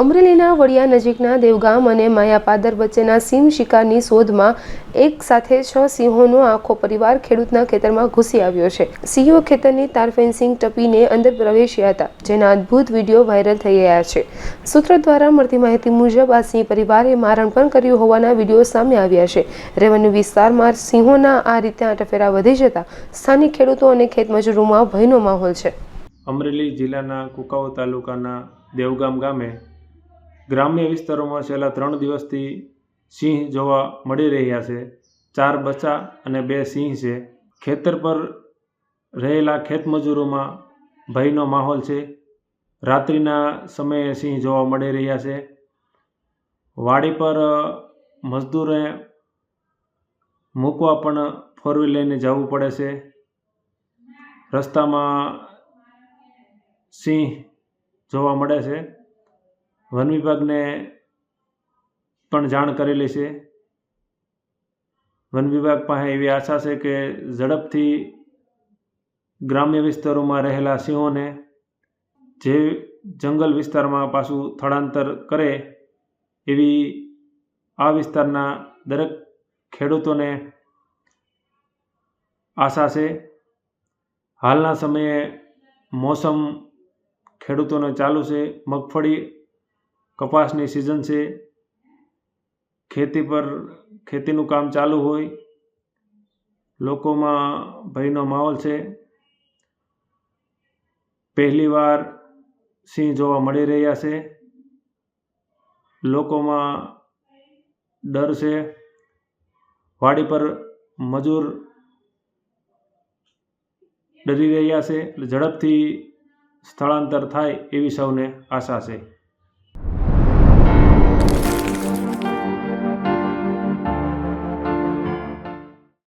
અમરેલીના વડિયા નજીકના દેવગામ અને માયાપાદર વચ્ચેના સિંહ શિકારની શોધમાં એક સાથે છ સિંહોનો આખો પરિવાર ખેડૂતના ખેતરમાં ઘૂસી આવ્યો છે. સિંહો ખેતરની તાર ફેન્સિંગ ટપીને અંદર પ્રવેશ્યા હતા, જેના અદ્ભુત વીડિયો વાયરલ થઈ ગયા છે. સૂત્રો દ્વારા મળતી માહિતી મુજબ, આ સિંહ પરિવારે મારણ પણ કર્યું હોવાના વીડિયો સામે આવ્યા છે. રેવન્યુ વિસ્તારમાં સિંહોના આ રીતે આંટફેરા વધી જતા સ્થાનિક ખેડૂતો અને ખેતમજૂરોમાં ભયનો માહોલ છે. અમરેલી જિલ્લાના કુકાઓ તાલુકાના દેવગામ ગામે ગ્રામ્ય વિસ્તારોમાં છેલ્લા ત્રણ દિવસથી સિંહ જોવા મળી રહ્યા છે. ચાર બચ્ચા અને બે સિંહ છે. ખેતર પર રહેલા ખેતમજૂરોમાં ભયનો માહોલ છે. રાત્રિના સમયે સિંહ જોવા મળી રહ્યા છે. વાડી પર મજદૂરે મૂકવા પણ ફોર લઈને જવું પડે છે. રસ્તામાં સિંહ જોવા મળે છે. વન વિભાગને પણ જાણ કરેલી છે. વન વિભાગ પાસે એવી આશા છે કે ઝડપથી ગ્રામ્ય વિસ્તારોમાં રહેલા સિંહોને જે જંગલ વિસ્તારમાં પાછું સ્થળાંતર કરે એવી આ વિસ્તારના દરેક ખેડૂતોને આશા છે. હાલના સમયે મોસમ ખેડૂતોને ચાલુ છે. મગફળી કપાસની સિઝન છે. ખેતી પર, ખેતીનું કામ ચાલુ હોય. લોકોમાં ભયનો માહોલ છે. પહેલીવાર સિંહ જોવા મળી રહ્યા છે. લોકોમાં ડર છે. વાડી પર મજૂર ડરી રહ્યા છે. એટલે ઝડપથી સ્થળાંતર થાય એવી સૌને આશા છે.